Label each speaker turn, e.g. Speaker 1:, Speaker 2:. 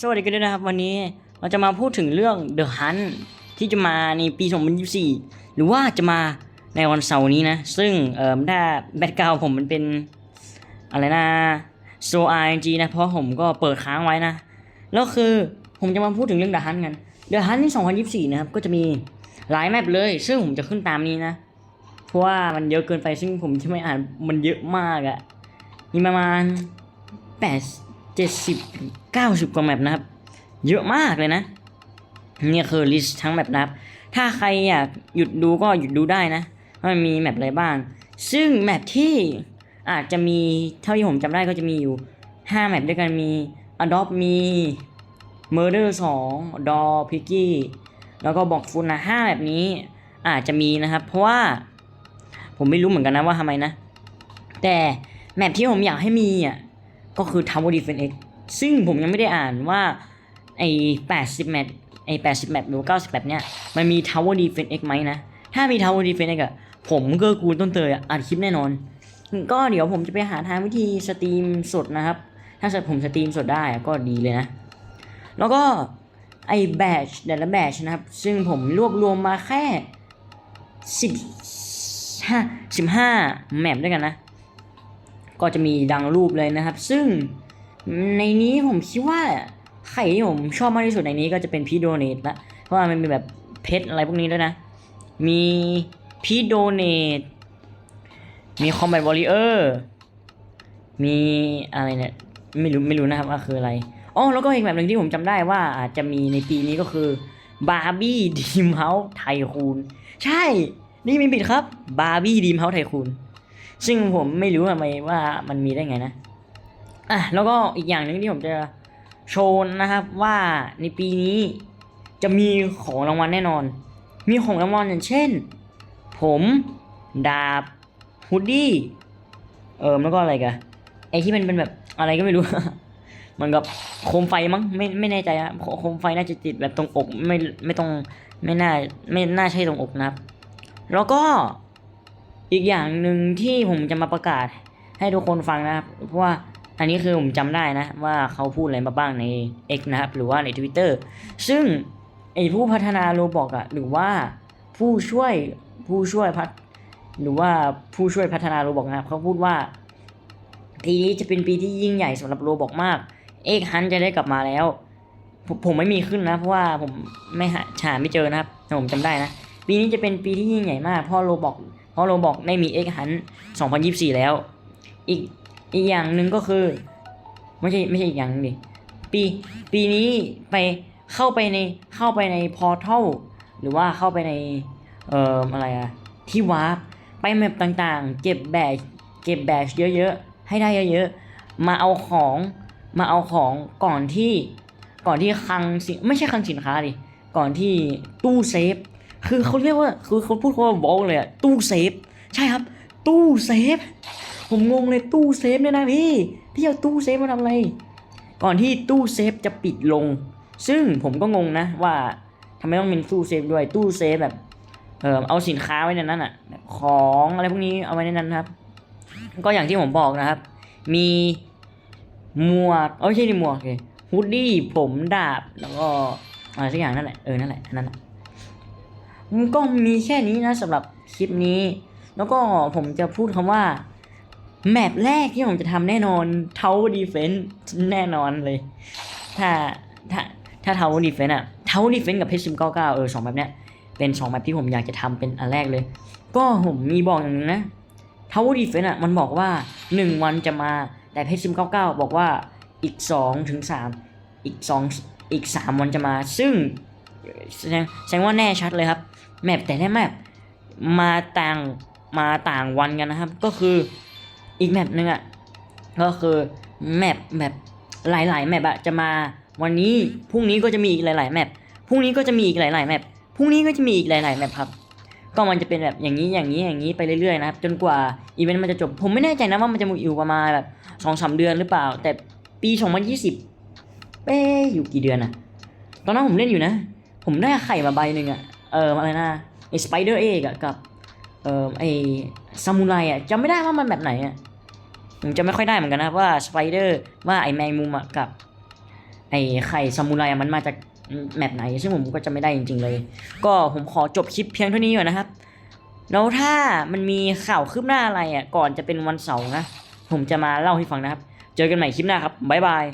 Speaker 1: สวัสดีกันด้วยนะครับ วันนี้เราจะมาพูดถึงเรื่อง The Hunt ที่จะมาในปี 2024 หรือว่าจะมาในวันเสาร์นี้นะ ซึ่งเอ่อถ้าแบ็กกราผมมันเป็น อะไรนะ So RNG นะ เพราะผมก็เปิดค้างไว้นะ แล้วคือผมจะมาพูดถึงเรื่อง The Hunt กัน The Hunt ที่ 2024 นะครับ ก็จะมีหลายแมปเลย ซึ่งผมจะขึ้นตามนี้นะ เพราะว่ามันเยอะเกินไปซึ่งผมที่ไม่อ่านมันเยอะมากอะมีประมาณแปดเจ็ดสิบเก้าสิบกว่าแมปนะครับ เยอะมากเลยนะ เนี่ยคือลิสต์ทั้งแมปนะครับ ถ้าใครอยากหยุดดูก็หยุดดูได้นะว่ามันมีแมปอะไรบ้าง ซึ่งแมปที่อาจจะมีเท่าที่ผมจำได้ก็จะมีอยู่ห้าแมปด้วยกันมี Adopt มี Murder 2 Door Piggy แล้วก็บอกฟุนนะห้าแบบนี้อาจจะมีนะครับ เพราะว่าผมไม่รู้เหมือนกันนะว่าทำไมนะ แต่แมปที่ผมอยากให้มีอะ ก็คือ Tower Defense X ซึ่งผมยังไม่ได้อ่านว่าไอ้80แมปไอ้80แมปหรือ90แมปเนี่ยมันมี Tower Defense X ไหมนะ ถ้ามี Tower Defense X อะผมก็กูลต้นเตยอะอัดคลิปแน่นอน ก็เดี๋ยวผมจะไปหาทางวิธีสตรีมสดนะครับ ถ้าเกิดผมสตรีมสดได้ก็ดีเลยนะ แล้วก็ไอ้แบชแต่ละแบชนะครับ ซึ่งผมรวบรวมมาแค่สิบห้าสิบห้าแมปด้วยกันนะ ก็จะมีดังรูปเลยนะครับ ซึ่งในนี้ผมคิดว่าไข่ที่ผมชอบมากที่สุดในนี้ก็จะเป็นพีโดเนตละเพราะว่ามันมีแบบเพชรอะไรพวกนี้ด้วยนะ มีพีโดเนตมีคอมแบทวอริเออร์มีอะไรเนี่ยไม่รู้ไม่รู้นะครับว่าคืออะไรอ๋อแล้วก็อีกแบบหนึ่งที่ผมจำได้ว่าอาจจะมีในปีนี้ก็คือบาร์บี้ดีมเฮาส์ไทคูนใช่ นี่มีปิดครับบาร์บี้ดีมเฮาส์ไทคูน ซึ่งผมไม่รู้ทำไมว่ามันมีได้ไงนะอะแล้วก็อีกอย่างหนึ่งที่ผมจะโชว์นะครับว่าในปีนี้จะมีของรางวัลแน่นอน มีของรางวัลอย่างเช่น ผมดาบฮูดดี้เออแล้วก็อะไรกันไอที่มันเป็นแบบอะไรก็ไม่รู้ มันกับโคมไฟมั้งไม่ไม่แน่ใจอะโคโคมไฟน่าจะติดแบบตรงอกไม่ไม่ตรงไม่น่าไม่น่าใช่ตรงอกนะครับ แล้วก็ อีกอย่างหนึ่งที่ผมจะมาประกาศให้ทุกคนฟังนะครับ เพราะว่าอันนี้คือผมจำได้นะ ว่าเขาพูดอะไรมาบ้างใน X นะครับ หรือว่าใน Twitter ซึ่งไอผู้พัฒนาโรบอกอะหรือว่าผู้ช่วยผู้ช่วยพัฒหรือว่าผู้ช่วยพัฒนาโรบอกนะครับเขาพูดว่าปีนี้จะเป็นปีที่ยิ่งใหญ่สำหรับโรบอกมาก เอกฮันจะได้กลับมาแล้ว ผมผมไม่มีขึ้นนะ เพราะว่าผมไม่หาหาไม่เจอนะครับแต่ผมจำได้นะ ปีนี้จะเป็นปีที่ยิ่งใหญ่มากเพราะโรบอก เพราะโรบอกได้มีเอ็กฮัน2024 แล้ว อีกอีกอย่างหนึ่งก็คือ ไม่ใช่ไม่ใช่อีกอย่างหนึงดิปีปีนี้ไปเข้าไปในเข้าไปในพอร์ทัลหรือว่าเข้าไปในเอ่ออะไรอะที่วาร์ปไปแมปต่างๆ เก็บแบชเก็บแบชเยอะๆ ให้ได้เยอะๆ มาเอาของมาเอาของก่อนที่ก่อนที่คลังสินไม่ใช่คลังสินค้าดิ ก่อนที่ตู้เซฟ คือเขาเรียกว่าคือเขาพูดคำว่าวอลเลยอะตู้เซฟ ใช่ครับ ตู้เซฟ ผมงงเลยตู้เซฟเนี่ยนะพี่พี่เอาตู้เซฟมาทำอะไร ก่อนที่ตู้เซฟจะปิดลง ซึ่งผมก็งงนะว่าทำไมต้องเป็นตู้เซฟด้วยตู้เซฟแบบเออเอาสินค้าไว้ในนั้นอะ ของอะไรพวกนี้เอาไว้ในนั้นครับ ก็อย่างที่ผมบอกนะครับ มีหมวกเอ้ยไม่ใช่ดิหมวกเลยฮูดดี้ผมดาบแล้วก็อะไรสักอย่างนั่นแหละเออนั่นแหละนนั่นแหละ ก็มีแค่นี้นะสำหรับคลิปนี้ แล้วก็ผมจะพูดคำว่า แมปแรกที่ผมจะทำแน่นอน Tower Defense แน่นอนเลย ถ้าถ้าถ้า Tower Defense อะ Tower Defense กับ H 1 9 9เก้าเก้าเออสองแบบเนี้ยเป็นสองแบบที่ผมอยากจะทำเป็นอันแรกเลย ก็ผมมีบอกอย่างหนึงนะ Tower Defense อะมันบอกว่า1วันจะมาแต่ H 1 9 9บอกว่าอีก2ถึง3อีก2อีก3วันจะมา ซึ่ง แสดงแสดงว่าแน่ชัดเลยครับ แมปแต่ละแมปมาต่างมาต่างวันกันนะครับ ก็คืออีกแมปหนึ่งอะก็คือแมปแบบหลายๆแมปอะจะมาวันนี้พรุ่งนี้ก็จะมีอีกหลายๆแมปพรุ่งนี้ก็จะมีอีกหลายๆแมปพรุ่งนี้ก็จะมีอีกหลายๆแมปครับ ก็มันจะเป็นแบบอย่างนี้อย่างนี้อย่างนี้ไปเรื่อยๆนะครับจนกว่าอีเวนต์มันจะจบ ผมไม่แน่ใจนะว่ามันจะอยู่ประมาณแบบสองสามเดือนหรือเปล่า แต่ปี 2020 เป้อยู่กี่เดือนอะตอนนั้นผมเล่นอยู่นะ ผมได้ไข่มาใบหนึ่งอะเอออะไรนะไอสไปเดอร์เอกอะกับเออไอซามูไรอะจำไม่ได้ว่ามันแบบไหนอะผมจะไม่ค่อยได้เหมือนกันนะว่าสไปเดอร์ว่าไอแมงมุมอะกับ ไอ้ไข่ซามูไรอะมันมาจากแมปไหน ซึ่งผมก็จะไม่ได้จริง ๆเลย ก็ผมขอจบคลิปเพียงเท่านี้ก่อนนะครับแล้วถ้ามันมีข่าวคืบหน้าอะไรอะก่อนจะเป็นวันเสาร์นะ ผมจะมาเล่าให้ฟังนะครับ เจอกันใหม่คลิปหน้าครับ บ๊ายบาย